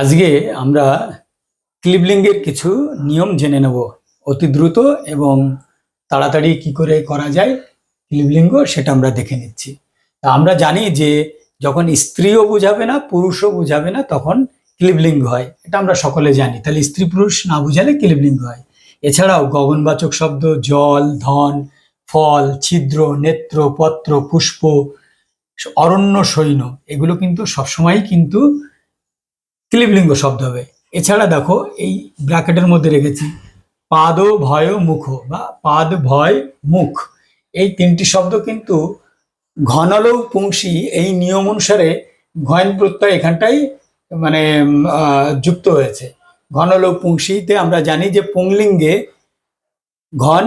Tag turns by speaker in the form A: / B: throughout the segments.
A: আজকে আমরা ক্লিবলিঙ্গের কিছু নিয়ম জেনে নেব। অতি দ্রুত এবং তাড়াতাড়ি কি করে করা যায় ক্লিবলিঙ্গ সেটা আমরা দেখে নিচ্ছি। তা আমরা জানি যে যখন স্ত্রীও বুঝাবে না, পুরুষও বুঝাবে না, তখন ক্লিবলিঙ্গ হয়। এটা আমরা সকলে জানি। তাহলে স্ত্রী পুরুষ না বুঝালে ক্লিবলিঙ্গ হয়। এছাড়াও গগনবাচক শব্দ, জল, ধন, ফল, ছিদ্র, নেত্র, পত্র, পুষ্প, অরণ্য, সৈন্য, এগুলো কিন্তু সবসময় কিন্তু ক্লিবলিঙ্গ শব্দ হবে। এছাড়া দেখো এই ব্র্যাকেটের মধ্যে রেখেছি, পাদ, ভয়, মুখ বা পাদ, ভয়, মুখ। এই তিনটি শব্দ কিন্তু ঘনলৌ পুংসী এই নিয়ম অনুসারে ঘয়ন প্রত্যয় এখানটাই মানে যুক্ত হয়েছে। ঘনলৌ পুংসীতে আমরা জানি যে পুংলিঙ্গে ঘন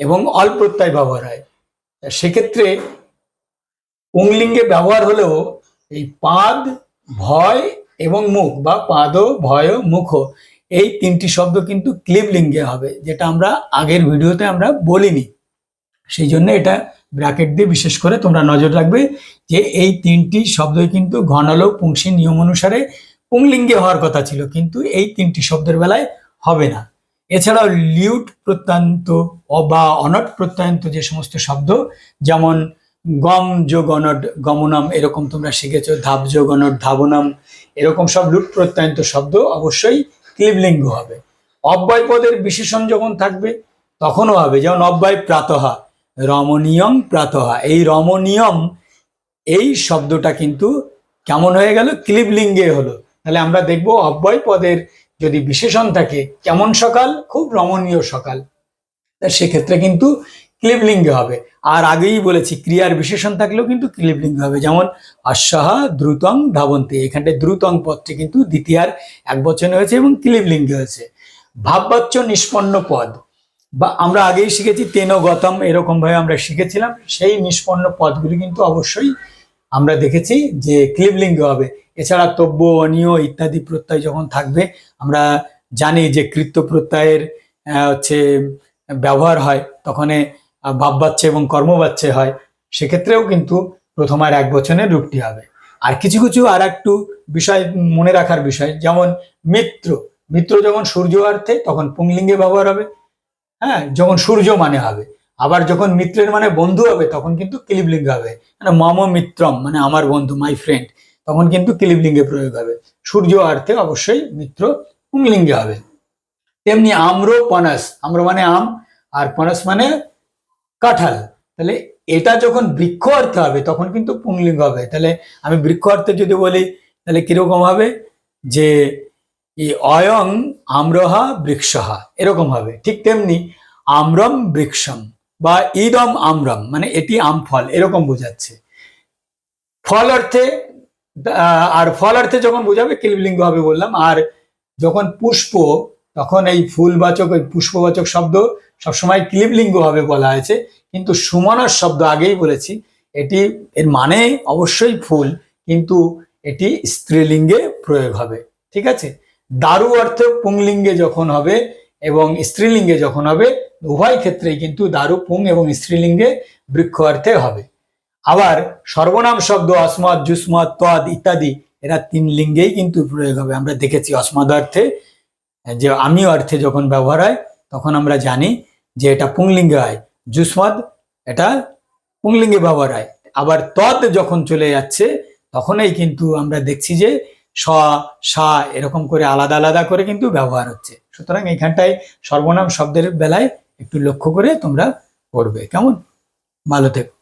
A: এবং অল প্রত্যয় ব্যবহার হয়। সেক্ষেত্রে পুংলিঙ্গে ব্যবহার হলেও এই পাদ, ভয় এবং মুখ বা পাদ, ভয়, মুখ, এই তিনটি শব্দ কিন্তু ক্লিবলিঙ্গে হবে, যেটা আমরা আগের ভিডিওতে আমরা বলিনি। সেই জন্য এটা ব্র্যাকেট দিয়ে বিশেষ করে তোমরা নজর রাখবে যে এই তিনটি শব্দই কিন্তু ঘনালো পুংসী নিয়ম অনুসারে পুংলিঙ্গে হওয়ার কথা ছিল, কিন্তু এই তিনটি শব্দের বেলায় হবে না। এছাড়াও লিউট প্রত্যন্ত বা অনট প্রত্যয়ন্ত যে সমস্ত শব্দ, যেমন গম যোগ অনট গমনম এরকম তোমরা শিখেছো, ধাপ যোগ অনট ধাবনম, এরকম সব লুট প্রত্যয়ন্ত শব্দ অবশ্যই ক্লিবলিঙ্গ হবে। অব্যয় পদের বিশেষণ যখন থাকবে, তখনও হবে, যেমন অব্যয় প্রাতহা রমণীয়ম প্রাতহা এই রমণীয়ম, এই শব্দটা কিন্তু কেমন হয়ে গেল? ক্লিবলিঙ্গে হলো। তাহলে আমরা দেখব অব্যয় পদের যদি বিশেষণ থাকে, কেমন সকাল? খুব রমণীয় সকাল। সেক্ষেত্রে কিন্তু ক্লিবলিঙ্গে হবে। আর আগেই বলেছি, ক্রিয়ার বিশেষণ থাকলেও কিন্তু ক্লিবলিঙ্গ হবে। যেমন অশ্বাহা দ্রুতং ধাবন্তি। এখানটায় দ্রুতং পদটি কিন্তু দ্বিতীয়ার এক বচনে হয়েছে এবং ক্লিবলিঙ্গে হয়েছে। ভাববাচ্য নিষ্পন্ন পদ। বা আমরা আগেই শিখেছি, তেন গতম এরকম ভাবে আমরা শিখেছিলাম। সেই নিষ্পন্ন পদগুলি কিন্তু অবশ্যই আমরা দেখেছি যে ক্লিবলিঙ্গ হবে। এছাড়া তব্য, অনিয় ইত্যাদি প্রত্যয় যখন থাকবে, আমরা জানি যে কৃত্য প্রত্যয়ের হচ্ছে ব্যবহার হয়, তখন ভাববাচ্চে এবং কর্মবাচ্চে হয়, সেক্ষেত্রেও কিন্তু প্রথম আর এক বচনের রূপটি হবে। আর কিছু কিছু আর একটু বিষয় মনে রাখার বিষয়, যেমন মিত্র। মিত্র যখন সূর্য অর্থে, তখন পুংলিঙ্গে ব্যবহার হবে। হ্যাঁ যখন সূর্য মানে হবে। আবার যখন মিত্রের মানে বন্ধু হবে, তখন কিন্তু ক্লিবলিঙ্গ হবে। মানে মম মিত্রম মানে আমার বন্ধু মাই ফ্রেন্ড তখন কিন্তু ক্লিবলিঙ্গে প্রয়োগ হবে। সূর্য অর্থে অবশ্যই মিত্র পুংলিঙ্গে হবে। তেমনি আম্র পনাস আম্র মানে আম, আর পনাস মানে কাঁঠাল। তাহলে এটা যখন বৃক্ষ অর্থে হবে, তখন কিন্তু পুংলিঙ্গ হবে। তাহলে আমি বৃক্ষ অর্থে যদি বলি, তাহলে কীরকম হবে? যে অয়ং আম্রহা বৃক্ষহা এরকম হবে। ঠিক তেমনি আম্রম বৃক্ষম বা ইদম আম্রম মানে এটি আম ফল, এরকম বোঝাচ্ছে। ফল অর্থে আর ফল অর্থে যখন বোঝাবে, কিলবিলিঙ্গ হবে বললাম। আর যখন পুষ্প, তখন এই ফুলবাচক, ওই পুষ্পবাচক শব্দ সবসময় ক্লিবলিঙ্গ হবে বলা হয়েছে, কিন্তু সুমনার শব্দ আগেই বলেছি, এটি এর মানে অবশ্যই ফুল কিন্তু এটি স্ত্রীলিঙ্গে প্রয়োগ হবে, ঠিক আছে? দারু অর্থে পুংলিঙ্গে যখন হবে এবং স্ত্রীলিঙ্গে যখন হবে, উভয় ক্ষেত্রেই কিন্তু দারু পুং এবং স্ত্রীলিঙ্গে বৃক্ষ অর্থে হবে। আবার সর্বনাম শব্দ অস্মদ জুসমদ তদ ইত্যাদি, এরা তিন লিঙ্গেই কিন্তু প্রয়োগ হবে। আমরা দেখেছি অস্মদ অর্থে, যে আমি অর্থে যখন ব্যবহার হয়, তখন আমরা জানি যে এটা পুংলিঙ্গে হয় জুসমাদ এটা পুংলিঙ্গে ব্যবহার হয় আবার তদ যখন চলে যাচ্ছে, তখনই কিন্তু আমরা দেখছি যে স, সা এরকম করে আলাদা আলাদা করে কিন্তু ব্যবহার হচ্ছে। সুতরাং এখানটায় সর্বনাম শব্দের বেলায় একটু লক্ষ্য করে তোমরা পড়বে। কেমন? ভালো থেকো।